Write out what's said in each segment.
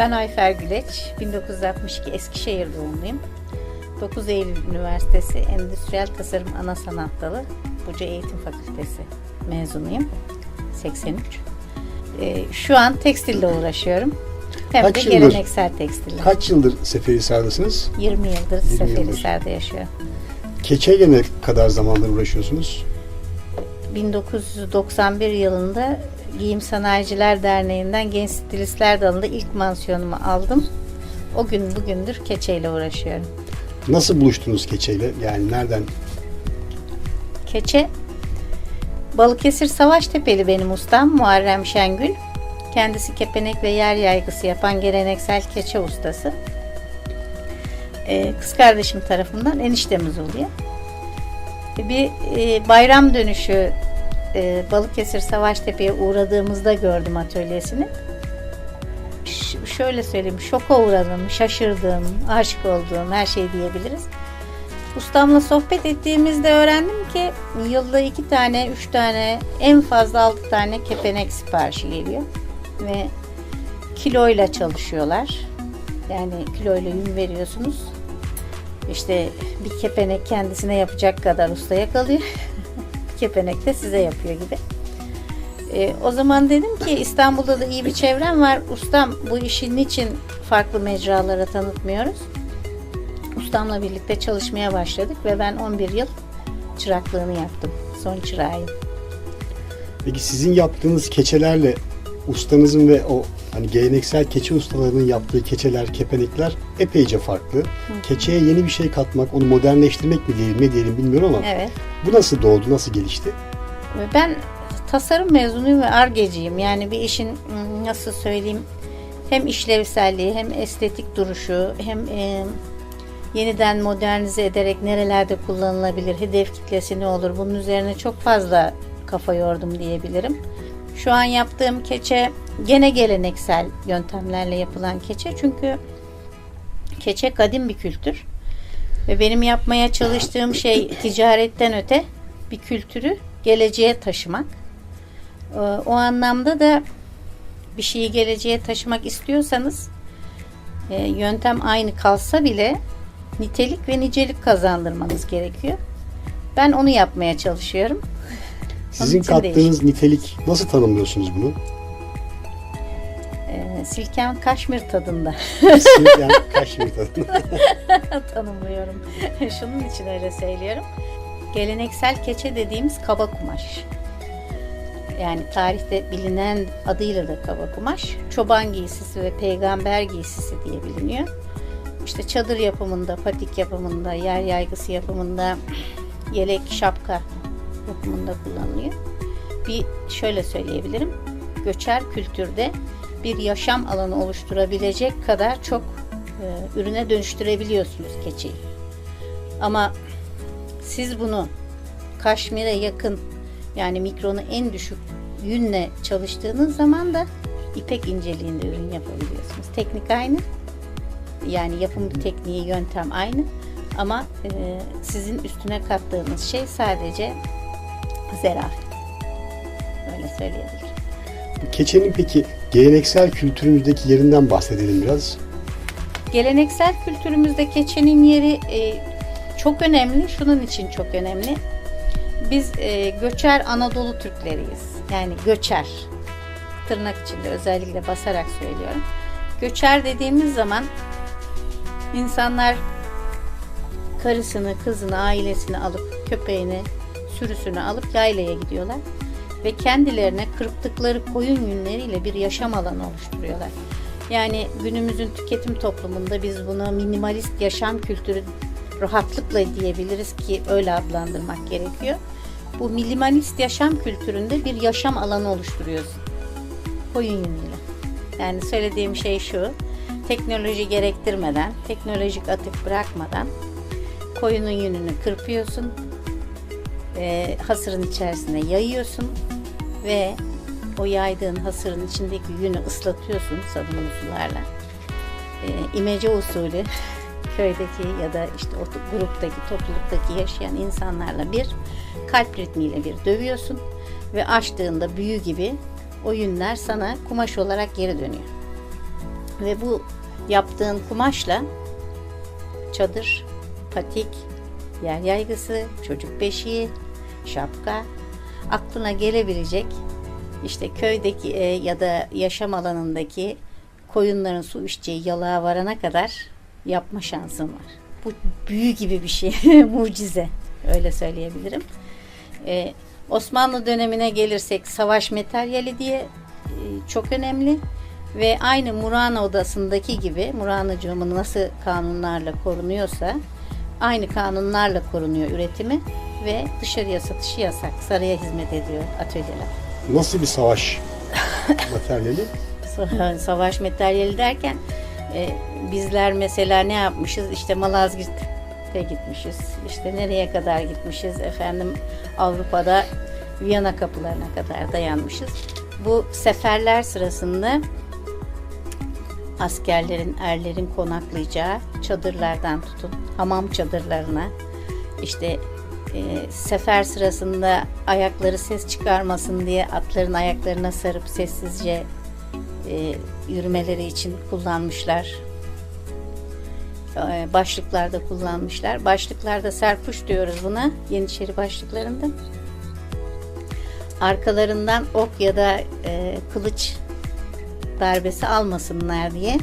Ben Ayfer Güleç, 1962 Eskişehir doğumluyum. 9 Eylül Üniversitesi Endüstriyel Tasarım Ana Sanat Dalı Buca Eğitim Fakültesi mezunuyum. 83. Ee, şu an tekstille uğraşıyorum. Hem Kaç de yıldır? geleneksel tekstille. Kaç yıldır Seferihisar'dasınız? 20 yıldır 20 Seferihisar'da yaşıyorum. Keçeyle ne kadar zamandır uğraşıyorsunuz? 1991 yılında Giyim Sanayiciler Derneği'nden Genç Stilistler Dalı'nda ilk mansiyonumu aldım. O gün bugündür keçeyle uğraşıyorum. Nasıl buluştunuz keçeyle? Yani nereden? Keçe Balıkesir Savaştepe'li benim ustam Muharrem Şengül. Kendisi kepenek ve yer yaygısı yapan geleneksel keçe ustası. Ee, kız kardeşim tarafından eniştemiz oluyor. Bir e, bayram dönüşü e, Balıkesir Savaştepe'ye uğradığımızda gördüm atölyesini. Ş- şöyle söyleyeyim, şoka uğradım, şaşırdım, aşık olduğum her şey diyebiliriz. Ustamla sohbet ettiğimizde öğrendim ki yılda iki tane, üç tane, en fazla altı tane kepenek siparişi geliyor. Ve kiloyla çalışıyorlar. Yani kiloyla yün veriyorsunuz. İşte bir kepenek kendisine yapacak kadar ustaya kalıyor. bir kepenek de size yapıyor gibi. E, o zaman dedim ki İstanbul'da da iyi bir çevrem var. Ustam bu işi niçin farklı mecralara tanıtmıyoruz? Ustamla birlikte çalışmaya başladık ve ben 11 yıl çıraklığını yaptım. Son çırağıyım. Peki sizin yaptığınız keçelerle ustanızın ve o hani geleneksel keçe ustalarının yaptığı keçeler, kepenekler epeyce farklı. Keçeye yeni bir şey katmak, onu modernleştirmek mi diyelim, ne diyelim bilmiyorum ama Evet. bu nasıl doğdu, nasıl gelişti? Ben tasarım mezunuyum ve argeciyim. Yani bir işin nasıl söyleyeyim hem işlevselliği hem estetik duruşu hem e, yeniden modernize ederek nerelerde kullanılabilir, hedef kitlesi ne olur bunun üzerine çok fazla kafa yordum diyebilirim. Şu an yaptığım keçe gene geleneksel yöntemlerle yapılan keçe çünkü keçe kadim bir kültür. Ve benim yapmaya çalıştığım şey ticaretten öte bir kültürü geleceğe taşımak. Ee, O anlamda da bir şeyi geleceğe taşımak istiyorsanız e, yöntem aynı kalsa bile nitelik ve nicelik kazandırmanız gerekiyor. Ben onu yapmaya çalışıyorum. Sizin kattığınız nitelik nasıl tanımlıyorsunuz bunu? Ee, Silkem kaşmir tadında yani kaşmir tadında. tanımlıyorum. Şunun için öyle söylüyorum. Geleneksel keçe dediğimiz kaba kumaş. Yani tarihte bilinen adıyla da kaba kumaş. Çoban giysisi ve peygamber giysisi diye biliniyor. İşte çadır yapımında, patik yapımında, yer yaygısı yapımında, yelek, şapka yapımında kullanılıyor. Bir şöyle söyleyebilirim. Göçer kültürde bir yaşam alanı oluşturabilecek kadar çok e, ürüne dönüştürebiliyorsunuz keçeyi. Ama siz bunu kaşmire yakın yani mikronu en düşük yünle çalıştığınız zaman da ipek inceliğinde ürün yapabiliyorsunuz. Teknik aynı. Yani yapım tekniği, yöntem aynı. Ama e, sizin üstüne kattığınız şey sadece zerafet. Öyle söyleyebilirim. Keçenin peki geleneksel kültürümüzdeki yerinden bahsedelim biraz. Geleneksel kültürümüzde keçenin yeri e, çok önemli. Şunun için çok önemli. Biz e, göçer Anadolu Türkleriyiz. Yani göçer. Tırnak içinde özellikle basarak söylüyorum. Göçer dediğimiz zaman insanlar karısını, kızını, ailesini alıp köpeğini, sürüsünü alıp yaylaya gidiyorlar ve kendilerine kırptıkları koyun yünleriyle bir yaşam alanı oluşturuyorlar. Yani günümüzün tüketim toplumunda biz buna minimalist yaşam kültürü rahatlıkla diyebiliriz ki öyle adlandırmak gerekiyor. Bu minimalist yaşam kültüründe bir yaşam alanı oluşturuyorsun. Koyun yünüyle. Yani söylediğim şey şu. Teknoloji gerektirmeden, teknolojik atık bırakmadan koyunun yününü kırpıyorsun. E, hasırın içerisine yayıyorsun ve o yaydığın hasırın içindeki yünü ıslatıyorsun sabunlu sularla. E, imece usulü köydeki ya da işte o gruptaki, topluluktaki yaşayan insanlarla bir kalp ritmiyle bir dövüyorsun ve açtığında büyü gibi o yünler sana kumaş olarak geri dönüyor. Ve bu yaptığın kumaşla çadır, patik, yer yaygısı, çocuk beşiği, şapka, aklına gelebilecek işte köydeki e, ya da yaşam alanındaki koyunların su içeceği yalığa varana kadar yapma şansın var. Bu büyü gibi bir şey, mucize öyle söyleyebilirim. E, Osmanlı dönemine gelirsek savaş materyali diye e, çok önemli ve aynı Murana odasındaki gibi Muranacığımın nasıl kanunlarla korunuyorsa aynı kanunlarla korunuyor üretimi ve dışarıya satışı yasak. Saraya hizmet ediyor atölyeler. Nasıl bir savaş materyali? Sa- Savaş materyali derken e, bizler mesela ne yapmışız? İşte Malazgirt'e gitmişiz. İşte nereye kadar gitmişiz? Efendim Avrupa'da Viyana kapılarına kadar dayanmışız. Bu seferler sırasında askerlerin, erlerin konaklayacağı çadırlardan tutun hamam çadırlarına işte e, sefer sırasında ayakları ses çıkarmasın diye atların ayaklarına sarıp sessizce e, yürümeleri için kullanmışlar. E, başlıklarda kullanmışlar. Başlıklarda serpuş diyoruz buna. Yeniçeri başlıklarında. Arkalarından ok ya da e, kılıç darbesi almasınlar diye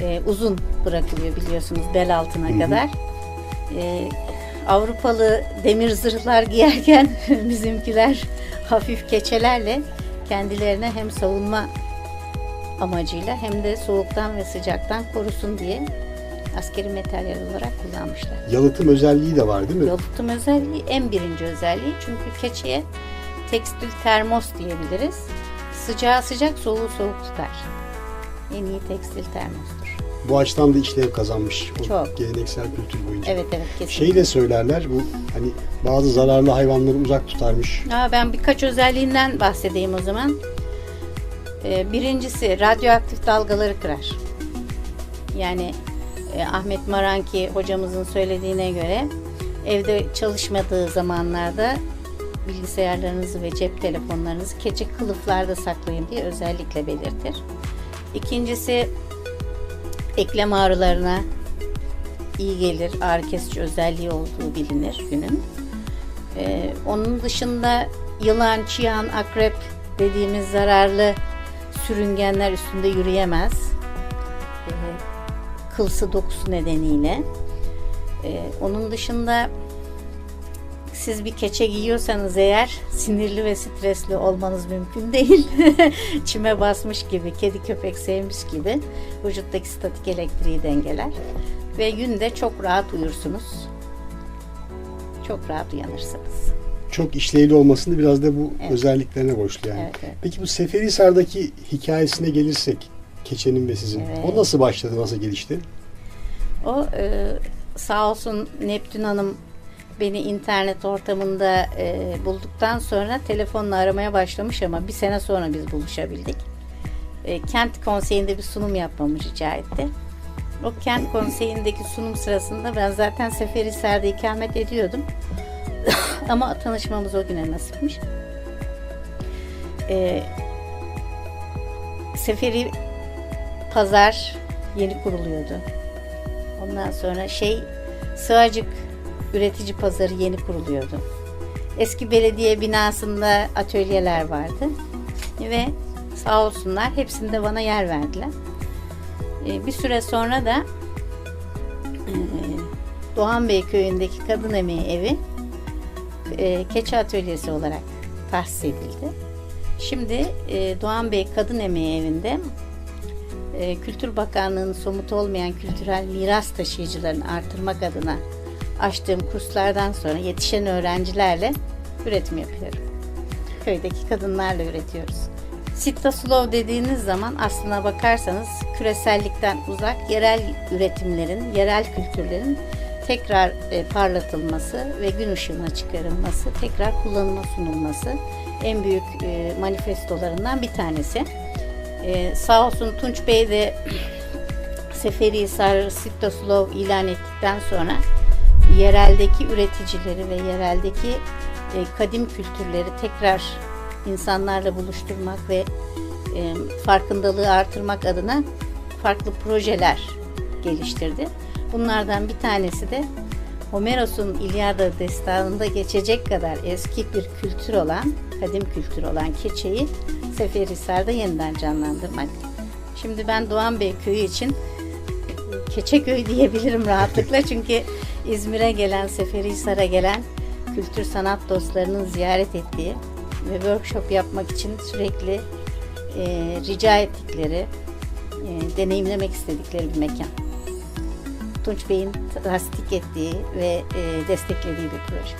e, uzun bırakılıyor biliyorsunuz bel altına Hı hı. kadar. E, Avrupalı demir zırhlar giyerken bizimkiler hafif keçelerle kendilerine hem savunma amacıyla hem de soğuktan ve sıcaktan korusun diye askeri materyal olarak kullanmışlar. Yalıtım özelliği de var değil mi? Yalıtım özelliği en birinci özelliği çünkü keçeye tekstil termos diyebiliriz. Sıcağı sıcak, soğuğu soğuk tutar. En iyi tekstil termostur. Bu açıdan da işlev kazanmış. O Çok. geleneksel kültür boyunca. Evet evet kesinlikle. Şey de söylerler bu hani bazı zararlı hayvanları uzak tutarmış. Aa, ben birkaç özelliğinden bahsedeyim o zaman. Ee, birincisi radyoaktif dalgaları kırar. Yani e, Ahmet Maranki hocamızın söylediğine göre evde çalışmadığı zamanlarda bilgisayarlarınızı ve cep telefonlarınızı keçe kılıflarda saklayın diye özellikle belirtir. İkincisi eklem ağrılarına iyi gelir. Ağrı kesici özelliği olduğu bilinir günün. Ee, onun dışında yılan, çıyan, akrep dediğimiz zararlı sürüngenler üstünde yürüyemez. Ee, kılsı dokusu nedeniyle. Ee, onun dışında siz bir keçe giyiyorsanız eğer sinirli ve stresli olmanız mümkün değil. Çime basmış gibi, kedi köpek sevmiş gibi vücuttaki statik elektriği dengeler. Ve günde çok rahat uyursunuz. Çok rahat uyanırsınız. Çok işlevli olmasını biraz da bu Evet. özelliklerine borçlu yani. Evet, evet. Peki bu Seferihisar'daki hikayesine gelirsek keçenin ve sizin. Evet. O nasıl başladı, nasıl gelişti? O e, sağ olsun Neptün Hanım beni internet ortamında e, bulduktan sonra telefonla aramaya başlamış ama bir sene sonra biz buluşabildik. E, kent konseyinde bir sunum yapmamı rica etti. O kent konseyindeki sunum sırasında ben zaten Seferihisar'da ikamet ediyordum. ama tanışmamız o güne nasipmiş. E, Seferi Pazar yeni kuruluyordu. Ondan sonra şey Sığacık üretici pazarı yeni kuruluyordu. Eski belediye binasında atölyeler vardı. Ve sağ olsunlar hepsinde bana yer verdiler. Ee, bir süre sonra da e, Doğan Bey köyündeki kadın emeği evi e, keçi atölyesi olarak tahsis edildi. Şimdi e, Doğan Bey Kadın Emeği Evi'nde Kültür Bakanlığı'nın somut olmayan kültürel miras taşıyıcılarını artırmak adına açtığım kurslardan sonra yetişen öğrencilerle üretim yapıyorum. Köydeki kadınlarla üretiyoruz. Sitta Slow dediğiniz zaman aslına bakarsanız küresellikten uzak yerel üretimlerin, yerel kültürlerin tekrar e, parlatılması ve gün ışığına çıkarılması, tekrar kullanıma sunulması en büyük e, manifestolarından bir tanesi. Ee, sağ olsun Tunç Bey de Seferihisar Sittoslov ilan ettikten sonra yereldeki üreticileri ve yereldeki e, kadim kültürleri tekrar insanlarla buluşturmak ve e, farkındalığı artırmak adına farklı projeler geliştirdi. Bunlardan bir tanesi de Homeros'un İlyada destanında geçecek kadar eski bir kültür olan, kadim kültür olan keçeyi Seferihisar'da yeniden canlandırmak. Şimdi ben Doğan Bey köyü için Keçeköy diyebilirim rahatlıkla çünkü İzmir'e gelen, Seferihisar'a gelen kültür sanat dostlarının ziyaret ettiği ve workshop yapmak için sürekli e, rica ettikleri, e, deneyimlemek istedikleri bir mekan. Tunç Bey'in tasdik ettiği ve e, desteklediği bir proje.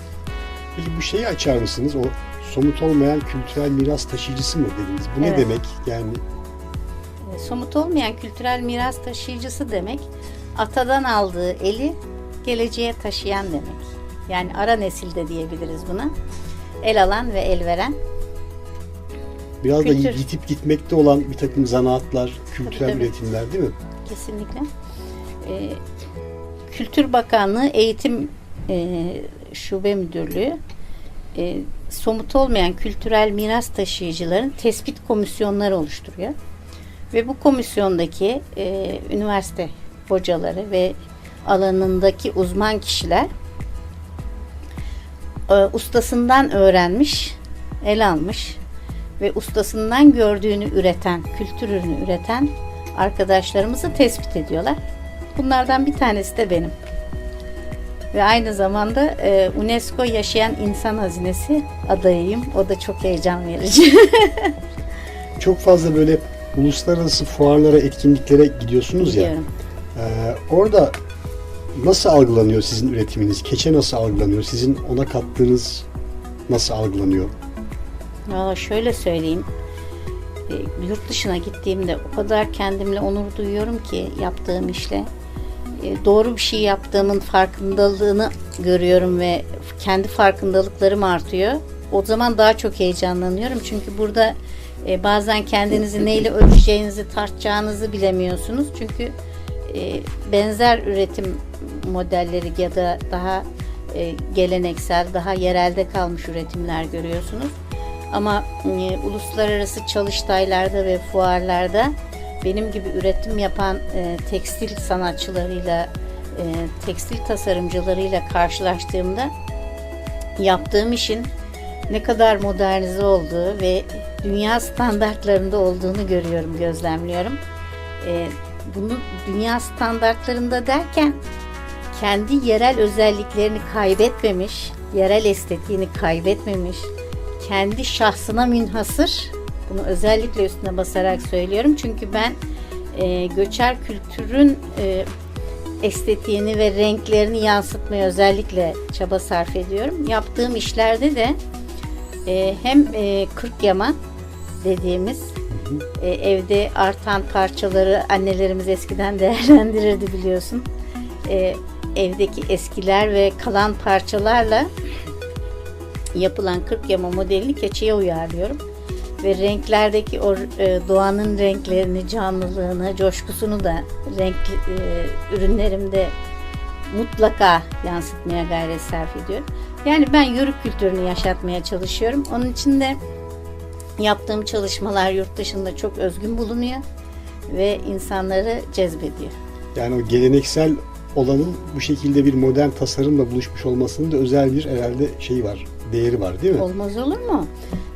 Peki bu şeyi açar mısınız? O somut olmayan kültürel miras taşıyıcısı mı dediniz? Bu Evet. ne demek? Yani E, somut olmayan kültürel miras taşıyıcısı demek, atadan aldığı eli geleceğe taşıyan demek. Yani ara nesilde diyebiliriz buna. El alan ve el veren. biraz da Kültür. gitip gitmekte olan bir takım zanaatlar, kültürel tabii. üretimler değil mi? Kesinlikle. E, Kültür Bakanlığı Eğitim e, Şube Müdürlüğü e, somut olmayan kültürel miras taşıyıcıların tespit komisyonları oluşturuyor. Ve bu komisyondaki e, üniversite hocaları ve alanındaki uzman kişiler e, ustasından öğrenmiş, el almış ve ustasından gördüğünü üreten, kültür ürünü üreten arkadaşlarımızı tespit ediyorlar. Bunlardan bir tanesi de benim. Ve aynı zamanda e, UNESCO Yaşayan İnsan Hazinesi adayıyım. O da çok heyecan verici. Çok fazla böyle uluslararası fuarlara, etkinliklere gidiyorsunuz ya. Biliyorum. Ee, orada nasıl algılanıyor sizin üretiminiz? Keçe nasıl algılanıyor? Sizin ona kattığınız nasıl algılanıyor? Valla şöyle söyleyeyim. E, yurt dışına gittiğimde o kadar kendimle onur duyuyorum ki yaptığım işle. E, doğru bir şey yaptığımın farkındalığını görüyorum ve kendi farkındalıklarım artıyor. O zaman daha çok heyecanlanıyorum. Çünkü burada e, bazen kendinizi neyle ölçeceğinizi, tartacağınızı bilemiyorsunuz. Çünkü e, benzer üretim modelleri ya da daha e, geleneksel, daha yerelde kalmış üretimler görüyorsunuz. Ama e, uluslararası çalıştaylarda ve fuarlarda benim gibi üretim yapan e, tekstil sanatçılarıyla, e, tekstil tasarımcılarıyla karşılaştığımda yaptığım işin ne kadar modernize olduğu ve dünya standartlarında olduğunu görüyorum, gözlemliyorum. E, bunu dünya standartlarında derken kendi yerel özelliklerini kaybetmemiş, yerel estetiğini kaybetmemiş, kendi şahsına münhasır. Bunu özellikle üstüne basarak söylüyorum. Çünkü ben e, göçer kültürün e, estetiğini ve renklerini yansıtmaya özellikle çaba sarf ediyorum. Yaptığım işlerde de e, hem e, kırk yama dediğimiz e, evde artan parçaları annelerimiz eskiden değerlendirirdi biliyorsun. E, evdeki eskiler ve kalan parçalarla yapılan 40 yama modelini keçeye uyarlıyorum. Ve renklerdeki o e, doğanın renklerini, canlılığını, coşkusunu da renk e, ürünlerimde mutlaka yansıtmaya gayret sarf ediyorum. Yani ben yörük kültürünü yaşatmaya çalışıyorum. Onun için de yaptığım çalışmalar yurt dışında çok özgün bulunuyor ve insanları cezbediyor. Yani o geleneksel olanın bu şekilde bir modern tasarımla buluşmuş olmasının da özel bir herhalde şeyi var, değeri var değil mi? Olmaz olur mu?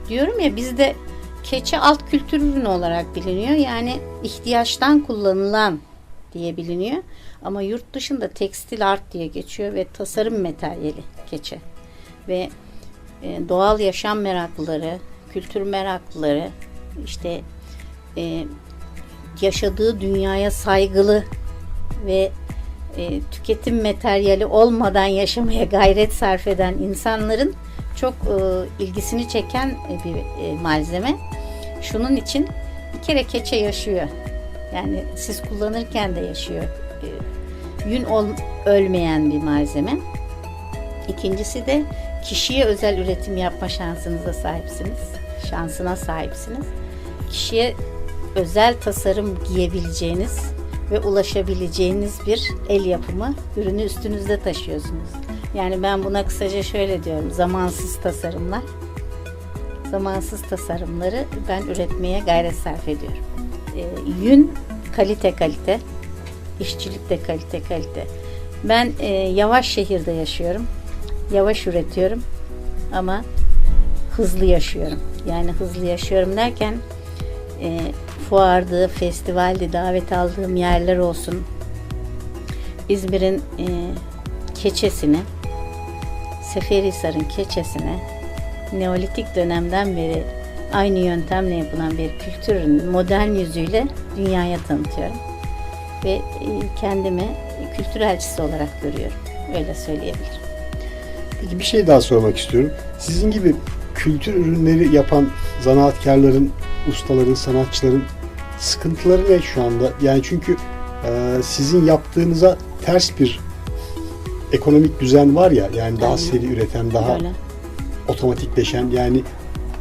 Diyorum ya bizde keçe alt kültür ürünü olarak biliniyor. Yani ihtiyaçtan kullanılan diye biliniyor. Ama yurt dışında tekstil art diye geçiyor ve tasarım materyali keçe. Ve e, doğal yaşam meraklıları, kültür meraklıları, işte e, yaşadığı dünyaya saygılı ve e, tüketim materyali olmadan yaşamaya gayret sarf eden insanların çok e, ilgisini çeken e, bir e, malzeme. Şunun için bir kere keçe yaşıyor. Yani siz kullanırken de yaşıyor. E, yün ol, ölmeyen bir malzeme. İkincisi de kişiye özel üretim yapma şansınıza sahipsiniz. Şansına sahipsiniz. Kişiye özel tasarım giyebileceğiniz ve ulaşabileceğiniz bir el yapımı ürünü üstünüzde taşıyorsunuz. Yani ben buna kısaca şöyle diyorum. Zamansız tasarımlar. Zamansız tasarımları ben üretmeye gayret sarf ediyorum. Ee, yün kalite kalite, işçilik de kalite kalite. Ben e, yavaş şehirde yaşıyorum, yavaş üretiyorum ama hızlı yaşıyorum. Yani hızlı yaşıyorum derken e, fuardı, festivaldi, davet aldığım yerler olsun. İzmir'in e, keçesini, Seferihisar'ın keçesine Neolitik dönemden beri aynı yöntemle yapılan bir kültürün modern yüzüyle dünyaya tanıtıyorum. Ve e, kendimi kültür elçisi olarak görüyorum. Öyle söyleyebilirim. Peki bir şey daha sormak istiyorum. Sizin gibi kültür ürünleri yapan zanaatkarların, ustaların, sanatçıların sıkıntıları ne şu anda? Yani çünkü e, sizin yaptığınıza ters bir ekonomik düzen var ya yani daha Aynen. seri üreten, daha Öyle. otomatikleşen yani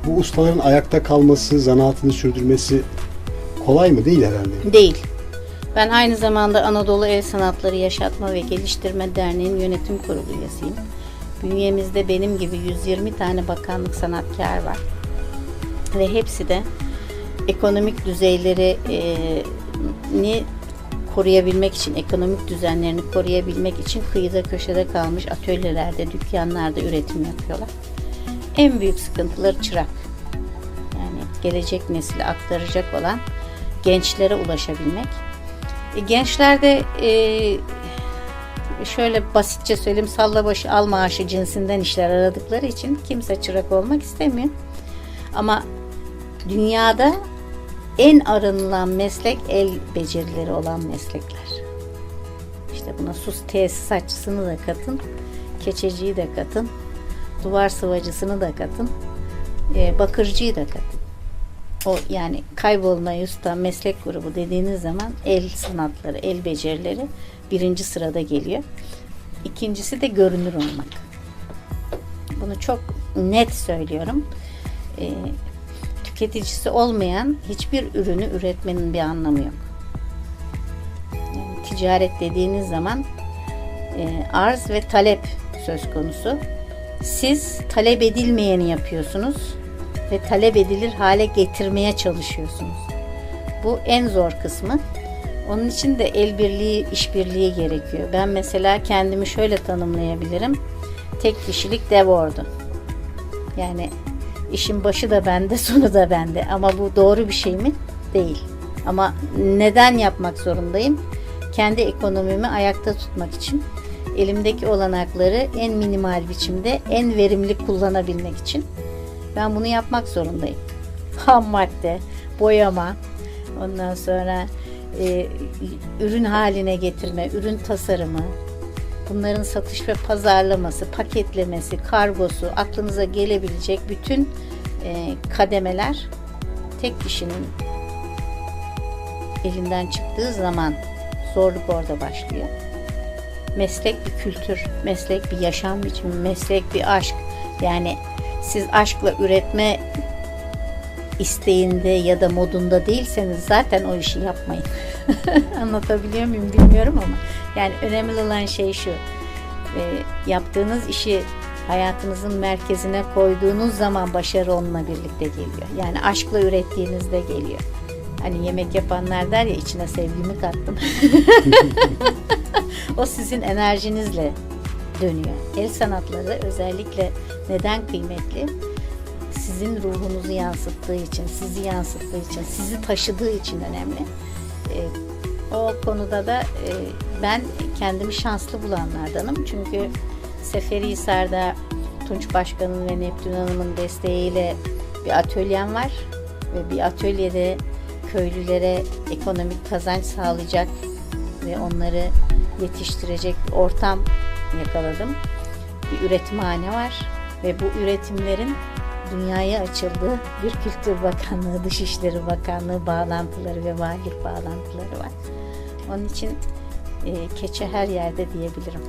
bu ustaların ayakta kalması, zanaatını sürdürmesi kolay mı? Değil herhalde. Değil. Ben aynı zamanda Anadolu El Sanatları Yaşatma ve Geliştirme Derneği'nin yönetim kurulu üyesiyim. Bünyemizde benim gibi 120 tane bakanlık sanatkar var. Ve hepsi de ekonomik düzeyleri e, ni koruyabilmek için, ekonomik düzenlerini koruyabilmek için kıyıda köşede kalmış atölyelerde, dükkanlarda üretim yapıyorlar. En büyük sıkıntıları çırak. Yani gelecek nesile aktaracak olan gençlere ulaşabilmek. E, gençler de e, şöyle basitçe söyleyeyim salla başı al maaşı cinsinden işler aradıkları için kimse çırak olmak istemiyor. Ama dünyada en aranılan meslek el becerileri olan meslekler. İşte buna sus tesisatçısını da katın, keçeciyi de katın, duvar sıvacısını da katın, e, bakırcıyı da katın. O yani kaybolma usta meslek grubu dediğiniz zaman el sanatları, el becerileri birinci sırada geliyor. İkincisi de görünür olmak. Bunu çok net söylüyorum. Ee, tüketicisi olmayan hiçbir ürünü üretmenin bir anlamı yok. Yani ticaret dediğiniz zaman e, arz ve talep söz konusu. Siz talep edilmeyeni yapıyorsunuz ve talep edilir hale getirmeye çalışıyorsunuz. Bu en zor kısmı. Onun için de el birliği, işbirliği gerekiyor. Ben mesela kendimi şöyle tanımlayabilirim. Tek kişilik dev ordu. Yani işin başı da bende, sonu da bende. Ama bu doğru bir şey mi? Değil. Ama neden yapmak zorundayım? Kendi ekonomimi ayakta tutmak için. Elimdeki olanakları en minimal biçimde, en verimli kullanabilmek için. Ben bunu yapmak zorundayım. Ham madde, boyama, ondan sonra e, ürün haline getirme, ürün tasarımı, bunların satış ve pazarlaması, paketlemesi, kargosu, aklınıza gelebilecek bütün e, kademeler tek kişinin elinden çıktığı zaman zorluk orada başlıyor. Meslek bir kültür, meslek bir yaşam biçimi, meslek bir aşk. Yani siz aşkla üretme isteğinde ya da modunda değilseniz zaten o işi yapmayın. Anlatabiliyor muyum bilmiyorum ama yani önemli olan şey şu. e, yaptığınız işi hayatınızın merkezine koyduğunuz zaman başarı onunla birlikte geliyor. Yani aşkla ürettiğinizde geliyor. Hani yemek yapanlar der ya içine sevgimi kattım. o sizin enerjinizle dönüyor. El sanatları özellikle neden kıymetli? Sizin ruhunuzu yansıttığı için, sizi yansıttığı için, sizi taşıdığı için önemli. Ee, o konuda da e, ben kendimi şanslı bulanlardanım. Çünkü Seferihisar'da Tunç Başkan'ın ve Neptün Hanım'ın desteğiyle bir atölyem var. Ve bir atölyede köylülere ekonomik kazanç sağlayacak ve onları yetiştirecek bir ortam yakaladım. Bir üretimhane var ve bu üretimlerin dünyaya açıldığı bir Kültür Bakanlığı, Dışişleri Bakanlığı bağlantıları ve valilik bağlantıları var. Onun için e, keçe her yerde diyebilirim.